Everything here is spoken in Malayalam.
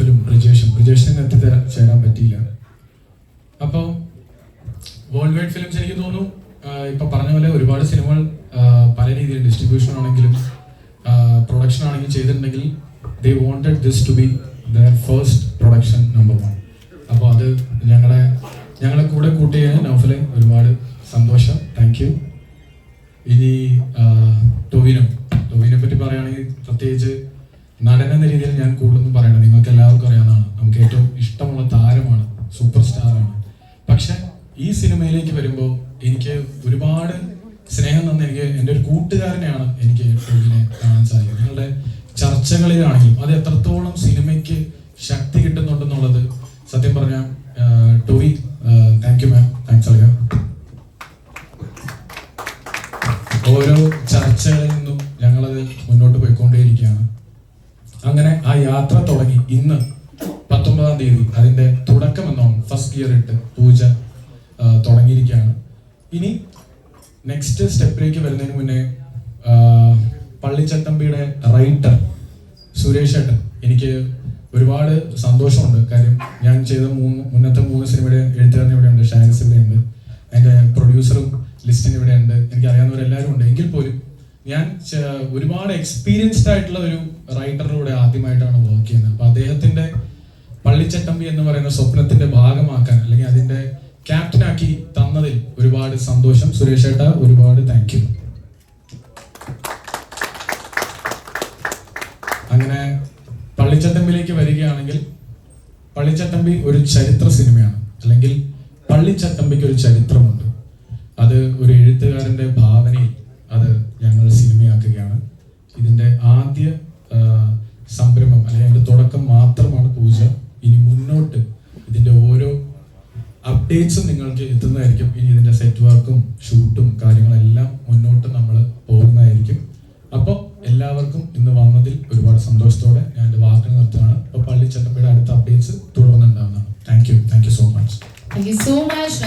നൗഫലും ബ്രിജേഷും. ബ്രിജേഷിന് എത്തി ചേരാൻ പറ്റിയില്ല. അപ്പോൾ വേൾഡ് വൈഡ് ഫിലിംസ് എനിക്ക് തോന്നുന്നു ഇപ്പം പറഞ്ഞ പോലെ ഒരുപാട് സിനിമകൾ പല രീതിയിൽ ഡിസ്ട്രിബ്യൂഷൻ ആണെങ്കിലും പ്രൊഡക്ഷൻ ആണെങ്കിലും ചെയ്തിട്ടുണ്ടെങ്കിൽ they wanted this to be their first production number one അപ്പോൾ അത് ഞങ്ങളെ ഞങ്ങളെ കൂടെ കൂട്ടിയ നൗഫലെ ഒരുപാട് സന്തോഷം. താങ്ക് യു ഇനി ടൊവിനോ. ടൊവിനെ പറ്റി പറയുകയാണെങ്കിൽ പ്രത്യേകിച്ച് നടൻ എന്ന രീതിയിൽ ഞാൻ കൂടുതലൊന്നും പറയണം നിങ്ങൾക്ക് എല്ലാവർക്കും അറിയാവുന്നതാണ്. നമുക്ക് ഏറ്റവും ഇഷ്ടമുള്ള താരമാണ് സൂപ്പർ സ്റ്റാറാണ് പക്ഷെ ഈ സിനിമയിലേക്ക് വരുമ്പോൾ എനിക്ക് ഒരുപാട് സ്നേഹം തന്ന എനിക്ക് എന്റെ ഒരു കൂട്ടുകാരനെയാണ് എനിക്ക് ഇതിനെ കാണാൻ സാധിക്കുന്നത്. നിങ്ങളുടെ ചർച്ചകളിലാണെങ്കിലും അത് എത്രത്തോളം സിനിമയ്ക്ക് ശക്തി കിട്ടുന്നുണ്ടെന്നുള്ളത് സത്യം പറഞ്ഞാൽ ടോവി താങ്ക് യു മാം താങ്ക്സ് അളിക ഓരോ ചർച്ചകളിൽ നിന്നും ഞങ്ങളത് മുന്നോട്ട് പോയിക്കൊണ്ടേയിരിക്കുകയാണ്. അങ്ങനെ ആ യാത്ര തുടങ്ങി ഇന്ന് പത്തൊമ്പതാം തീയതി അതിന്റെ തുടക്കം എന്നോണം ഫസ്റ്റ് ഗിയർ ഇട്ട് പൂജ തുടങ്ങിയിരിക്കുകയാണ്. ഇനി നെക്സ്റ്റ് സ്റ്റെപ്പിലേക്ക് വരുന്നതിന് മുന്നേ പള്ളിച്ചട്ടമ്പിയുടെ റൈറ്റർ സുരേഷ് ഏട്ടൻ എനിക്ക് ഒരുപാട് സന്തോഷമുണ്ട്. കാര്യം ഞാൻ ചെയ്ത മൂന്ന് മുന്നത്തെ മൂന്ന് സിനിമയുടെ എഴുത്തുകാരൻ ഇവിടെയുണ്ട് ഷാരിസ് ഇവിടെയുണ്ട് അതിന്റെ പ്രൊഡ്യൂസറും ലിസ്റ്റിന് ഇവിടെയുണ്ട്. എനിക്ക് അറിയാവുന്നവരെല്ലാവരും ഉണ്ട്. എങ്കിൽ പോലും ഞാൻ ഒരുപാട് എക്സ്പീരിയൻസ്ഡ് ആയിട്ടുള്ള ഒരു റൈറ്ററിലൂടെ ആദ്യമായിട്ടാണ് വർക്ക് ചെയ്യുന്നത്. അപ്പൊ അദ്ദേഹത്തിന്റെ പള്ളിച്ചട്ടമ്പി എന്ന് പറയുന്ന സ്വപ്നത്തിന്റെ ഭാഗമാക്കാൻ അല്ലെങ്കിൽ അതിന്റെ ക്യാപ്റ്റനാക്കി തന്നതിൽ ഒരുപാട് സന്തോഷം. സുരേഷ് ഏട്ട ഒരുപാട് താങ്ക് യു അങ്ങനെ പള്ളിച്ചട്ടമ്പിലേക്ക് വരികയാണെങ്കിൽ പള്ളിച്ചട്ടമ്പി ഒരു ചരിത്ര സിനിമയാണ്. അല്ലെങ്കിൽ പള്ളിച്ചട്ടമ്പിക്ക് ഒരു ചരിത്രമുണ്ട്. അത് ഒരു എഴുത്തുകാരന്റെ ഭാവനയിൽ അത് ഞങ്ങൾ സിനിമയാക്കുകയാണ് ഇതിന്റെ ആദ്യ ആ, സംരംഭം അല്ലെങ്കിൽ അതിന്റെ തുടക്കം മാത്രമാണ് പൂജ ഇനി മുന്നോട്ട് ഇതിന്റെ ഓരോ അപ്ഡേറ്റ്സും നിങ്ങൾക്ക് എത്തുന്നതായിരിക്കും ഇനി ഇതിന്റെ സെറ്റ് വർക്കും ഷൂട്ടും കാര്യങ്ങളെല്ലാം മുന്നോട്ട് നമ്മൾ പോകുന്നതായിരിക്കും. അപ്പോൾ എല്ലാവർക്കും ഇന്ന് വന്നതിൽ ഒരുപാട് സന്തോഷത്തോടെ ഞാൻ എന്റെ വാക്കുകൾ നിർത്തുകയാണ്. അപ്പോൾ പള്ളിച്ചട്ടമ്പയുടെ അടുത്ത updates തുടർന്നുണ്ടാവുന്നതാണ്. Thank you thank you so much thank you so much.